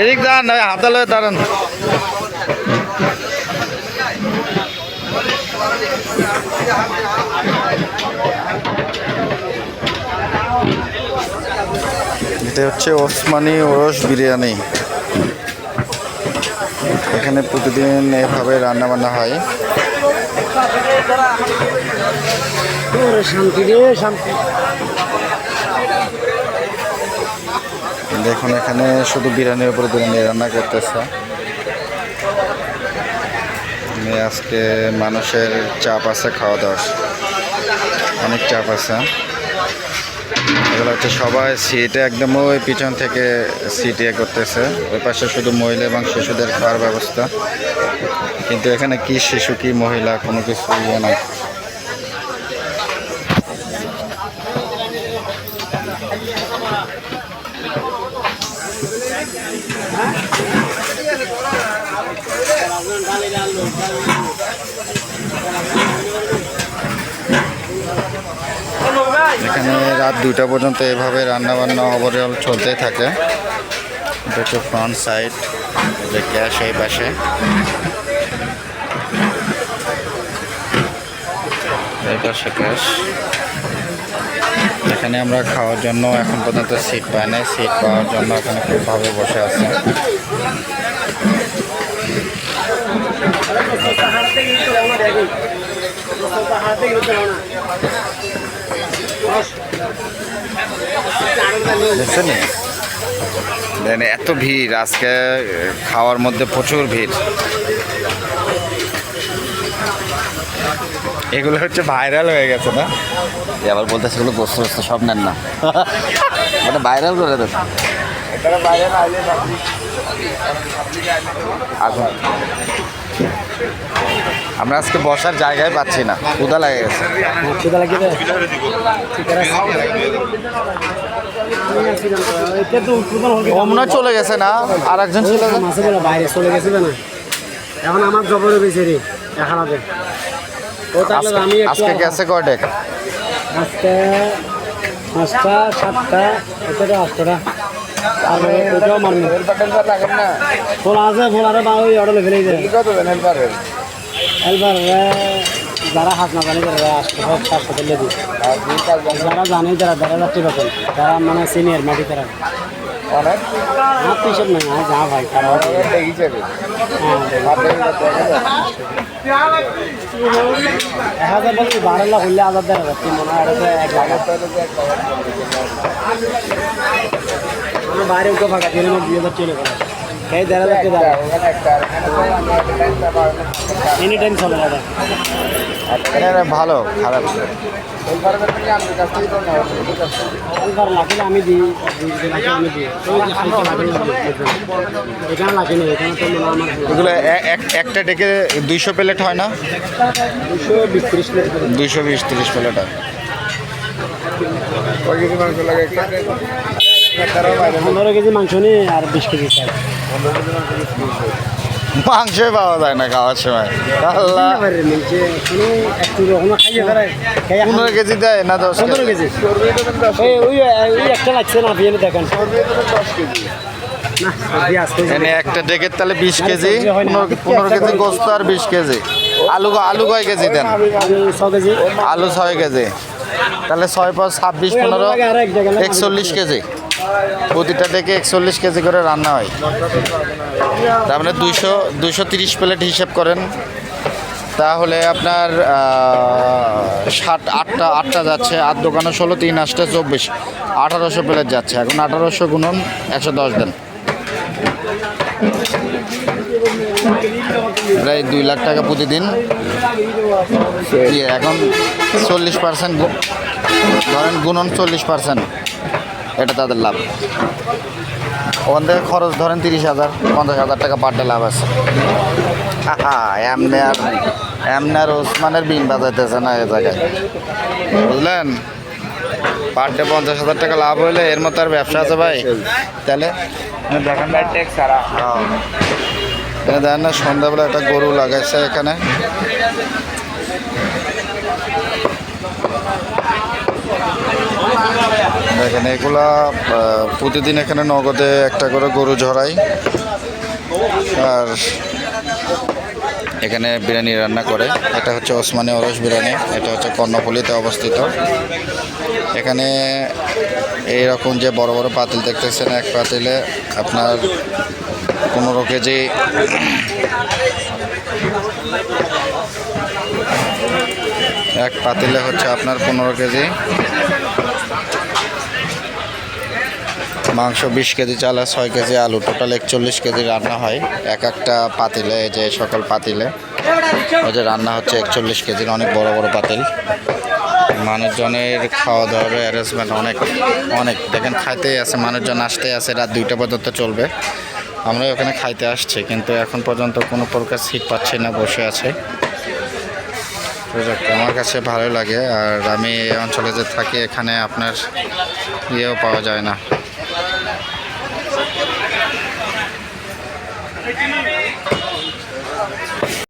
এদিক দাঁড়ান না হাতালে দাঁড়ান। এটা হচ্ছে ওসমানী ওরস বিরিয়ানি। এখানে প্রতিদিন এভাবে রান্না বান্না হয় শান্তি রে শান্তি। দেখুন এখানে শুধু বিরিয়ানির উপরে বিরিয়ানি রান্না করতেছে। আজকে মানুষের চাপ আছে, খাওয়া দাওয়ার অনেক চাপ আছে। এগুলো হচ্ছে সবাই সিটে একদম ওই পিছন থেকে সিট ইয়ে করতেছে। ওই পাশে শুধু মহিলা এবং শিশুদের খাওয়ার ব্যবস্থা। কিন্তু এখানে কি শিশু, কি মহিলা কোনো কিছু ইয়ে নাই। এখানে রাত দুটা পর্যন্ত এভাবে রান্না বান্না অবরল চলতেই থাকে। এটা হচ্ছে ফ্রন্ট সাইড যে গ্যাস এই পাশে। গ্যাস। এখানে আমরা খাওয়ার জন্য এখন পর্যন্ত সিট পাই নাই। সিট পাওয়ার জন্য এখানে খুবভাবে বসে আছে। দেন এত ভিড় আজকে খাওয়ার মধ্যে প্রচুর ভিড়। এগুলো হচ্ছে ভাইরাল হয়ে গেছে না? আবার বলতেছে এগুলো গোস্ত গোস্ত সব নেন না। ওটা ভাইরাল করে দেবে আগুন। আমরা আজকে বসার জায়গায় পাচ্ছি না। ক্ষুদা লাগে গেছে। মনে হয় চলে গেছে না? আর একজন ছিল? বাইরে চলে গেছিল না এখন আমার জবর বেশি রে দেখালাতে আজকে- আমি একটু আজকে গেছে কয়টে আজকে পাঁচটা সাতটা এটা আটটা তারপরে ওটাও মারবে ফোলা আছে ফোলারে বা ওই অর্ডার ফেলেই দেয় এলবার যারা হাত না জানে তারা আসতে সব সাতশো তুলে দিই যারা জানে তারা যারা যাত্রী বেতন যারা মানে সিনিয়র মাটি তারা আমার তো হিসেব নাই আর যা ভাই তারা এক হাজার বলছি বারো লাখ হইলে হাজার দেড় হাজার তিন মনে হয়? এক লাখ বাইরে উঠে ফাঁকা তিন হাজার দুই হাজার চলে পড়ে এই দেড় হাজার কে এনি টাইম চলে যাবে এটা ভালো খারাপ। আমি দিই একটা ডেকে দুইশো প্লেট হয় না? দুশো বিশ প্লেট। দুইশো বিশ তিরিশ প্লেট হয়। পনেরো কেজি মাংস নেই আর বিশ কেজি চাই মাংসই পাওয়া যায় না খাওয়ার সময়। আল্লাহ। পনেরো কেজি দেয় না দশ পনেরো কেজি? একটা লাগছে না বিয়ে দেখেন। একটা ডেকের তাহলে বিশ কেজি পনেরো কেজি গোস্ত আর বিশ কেজি। আলু আলু কয় কেজি দেন? আলু ছয় কেজি। তাহলে ছয় পাঁচ ছাব্বিশ পনেরো একচল্লিশ কেজি। প্রতিটা থেকে একচল্লিশ কেজি করে রান্না হয়। তার মানে দুইশো দুইশো তিরিশ প্লেট হিসেব করেন। তাহলে আপনার ষাট আটটা আটটা যাচ্ছে আর দোকানে ষোলো তিন আটটা চব্বিশ। আঠারোশো প্লেট যাচ্ছে। এখন আঠারোশো গুণন একশো দশ দেন। প্রায় দুই লাখ টাকা প্রতিদিন। ইয়ে, এখন চল্লিশ পার্সেন্ট ধরেন গুণন চল্লিশ পার্সেন্ট। এটা তাদের লাভ। ওখান থেকে খরচ ধরেন তিরিশ হাজার পঞ্চাশ হাজার টাকা পার ডে লাভ আছে। এমনি আর এমনি আর ওসমানের বিন বাজাইতেছে না এ জায়গায়। বুঝলেন? পার ডে পঞ্চাশ হাজার টাকা লাভ হইলে এর মতো আর ব্যবসা আছে ভাই। তাহলে? দেখেন ভাই দেখেন না সন্ধ্যাবেলা একটা গরু লাগাইছে এখানে। দেখেন এগুলা প্রতিদিন এখানে নগদে একটা করে গরু ঝরাই। আর এখানে বিরিয়ানি রান্না করে। এটা হচ্ছে ওসমানী অরস বিরিয়ানি, এটা হচ্ছে কর্ণফুলিতে অবস্থিত। এখানে এইরকম যে বড় বড় পাতিল দেখতেছেন, এক পাতিলে আপনার পনেরো কেজি এক পাতিলে হচ্ছে আপনার পনেরো কেজি। মাংস বিশ কেজি চাল ছয় কেজি আলু। টোটাল একচল্লিশ কেজি রান্না হয়। এক একটা পাতিলে, এই যে সকল পাতিলে। ওই যে রান্না হচ্ছে একচল্লিশ কেজির অনেক বড় বড় পাতিল। মানুষজনের খাওয়া দাওয়ার অ্যারেঞ্জমেন্ট অনেক অনেক। দেখেন খাইতেই আছে, মানুষজন আসতেই আছে, রাত দুইটা পর্যন্ত চলবে। আমরা ওখানে খাইতে আসছি, কিন্তু এখন পর্যন্ত কোনো প্রকার সিট পাচ্ছি না, বসে আছে। আমার কাছে ভালো লাগে, আর আমি এই অঞ্চলে যে থাকি, এখানে আপনার ইয়েও পাওয়া যায় না।